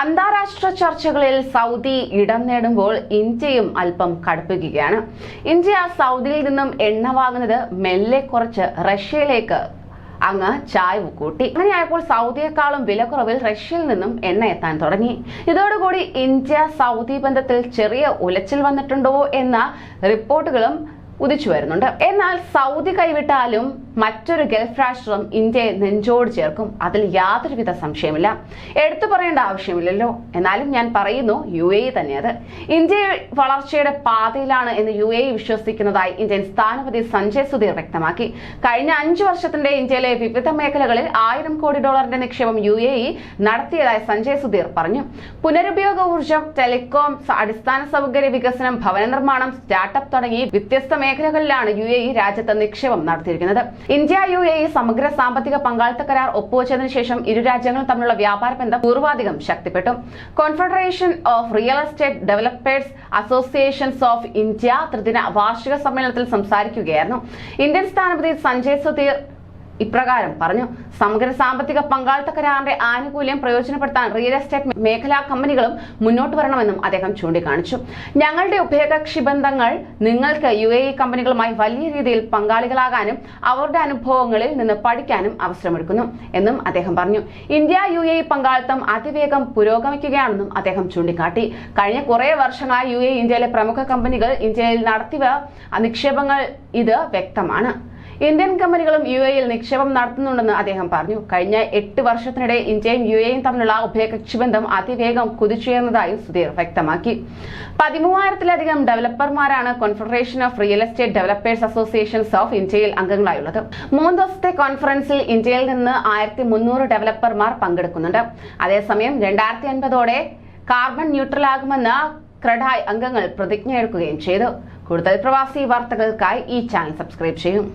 അന്താരാഷ്ട്ര ചർച്ചകളിൽ സൗദി ഇടം നേടുമ്പോൾ ഇന്ത്യയും അല്പം കടുപ്പിക്കുകയാണ്. ഇന്ത്യ സൗദിയിൽ നിന്നും എണ്ണ വാങ്ങുന്നത് മെല്ലെ കുറച്ച് റഷ്യയിലേക്ക് അങ്ങ് ചായ്വ് കൂട്ടി. അങ്ങനെയായപ്പോൾ സൗദിയെക്കാളും വിലക്കുറവിൽ റഷ്യയിൽ നിന്നും എണ്ണ എത്താൻ തുടങ്ങി. ഇതോടുകൂടി ഇന്ത്യ സൗദി ബന്ധത്തിൽ ചെറിയ ഉലച്ചിൽ വന്നിട്ടുണ്ടോ എന്ന റിപ്പോർട്ടുകളും ഉദിച്ചു വരുന്നുണ്ട്. എന്നാൽ സൗദി കൈവിട്ടാലും മറ്റൊരു ഗൾഫ് രാഷ്ട്രം ഇന്ത്യയെ നെഞ്ചോട് ചേർക്കും. അതിൽ യാതൊരുവിധ സംശയമില്ല. എടുത്തു പറയേണ്ട ആവശ്യമില്ലല്ലോ. എന്നാലും ഞാൻ പറയുന്നു യു എ തന്നെ അത്. ഇന്ത്യ വളർച്ചയുടെ പാതയിലാണ് എന്ന് യു എ വിശ്വസിക്കുന്നതായി ഇന്ത്യൻ സ്ഥാനപതി സഞ്ജയ് സുധീർ വ്യക്തമാക്കി. കഴിഞ്ഞ അഞ്ചു വർഷത്തിന്റെ ഇന്ത്യയിലെ വിവിധ മേഖലകളിൽ ആയിരം കോടി ഡോളറിന്റെ നിക്ഷേപം യു എ ഇ നടത്തിയതായി സഞ്ജയ് സുധീർ പറഞ്ഞു. പുനരുപയോഗ ഊർജം ടെലികോം അടിസ്ഥാന സൗകര്യ വികസനം ഭവന നിർമ്മാണം സ്റ്റാർട്ടപ്പ് തുടങ്ങി വ്യത്യസ്ത മേഖലകളിലാണ് യു എ ഇ രാജ്യത്ത് നിക്ഷേപം നടത്തിയിരിക്കുന്നത്. ഇന്ത്യ യു എ ഇ സമഗ്ര സാമ്പത്തിക പങ്കാളിത്ത കരാർ ഒപ്പുവച്ചതിനു ശേഷം ഇരു രാജ്യങ്ങളും തമ്മിലുള്ള വ്യാപാര ബന്ധം പൂർവാധികം ശക്തിപ്പെട്ടു. Confederation of real estate developers associations of India ത്രിദിന വാർഷിക സമ്മേളനത്തിൽ സംസാരിക്കുകയായിരുന്നു. ഇന്ത്യൻ സ്ഥാനപതി സഞ്ജയ് സുധീർ ഇപ്രകാരം പറഞ്ഞു സമഗ്ര സാമ്പത്തിക പങ്കാളിത്ത കരാറിന്റെ ആനുകൂല്യം പ്രയോജനപ്പെടുത്താൻ റിയൽ എസ്റ്റേറ്റ് മേഖലാ കമ്പനികളും മുന്നോട്ട് വരണമെന്നും അദ്ദേഹം ചൂണ്ടിക്കാണിച്ചു. ഞങ്ങളുടെ ഉഭയകക്ഷി ബന്ധങ്ങൾ നിങ്ങൾക്ക് യു എ ഇ കമ്പനികളുമായി വലിയ രീതിയിൽ പങ്കാളികളാകാനും അവരുടെ അനുഭവങ്ങളിൽ നിന്ന് പഠിക്കാനും അവസരമൊരുക്കുന്നു എന്നും അദ്ദേഹം പറഞ്ഞു. ഇന്ത്യ യു എ ഇ പങ്കാളിത്തം അതിവേഗം പുരോഗമിക്കുകയാണെന്നും അദ്ദേഹം ചൂണ്ടിക്കാട്ടി. കഴിഞ്ഞ കുറേ വർഷങ്ങളായി യു എ ഇന്ത്യയിലെ പ്രമുഖ കമ്പനികൾ ഇന്ത്യയിൽ നടത്തിയ നിക്ഷേപങ്ങൾ ഇത് വ്യക്തമാണ്. ഇന്ത്യൻ കമ്പനികളും യു എയിൽ നിക്ഷേപം നടത്തുന്നുണ്ടെന്ന് അദ്ദേഹം പറഞ്ഞു. കഴിഞ്ഞ എട്ട് വർഷത്തിനിടെ ഇന്ത്യയും യു എയും തമ്മിലുള്ള ഉഭയകക്ഷി ബന്ധം അതിവേഗം കുതിച്ചുയർന്നതായും സുധീർ വ്യക്തമാക്കി. പതിമൂവായിരത്തിലധികം ഡെവലപ്പർമാരാണ് confederation of real estate developers associations of ഇന്ത്യയിൽ അംഗങ്ങളായുള്ളത്. മൂന്ന് ദിവസത്തെ കോൺഫറൻസിൽ ഇന്ത്യയിൽ നിന്ന് ആയിരത്തി മുന്നൂറ് ഡെവലപ്പർമാർ പങ്കെടുക്കുന്നുണ്ട്. അതേസമയം രണ്ടായിരത്തി അൻപതോടെ കാർബൺ ന്യൂട്രൽ ആകുമെന്ന് ക്രഡായ് അംഗങ്ങൾ പ്രതിജ്ഞയെടുക്കുകയും ചെയ്തു. കൂടുതൽ പ്രവാസി വാർത്തകൾക്കായി ഈ ചാനൽ സബ്സ്ക്രൈബ് ചെയ്യും.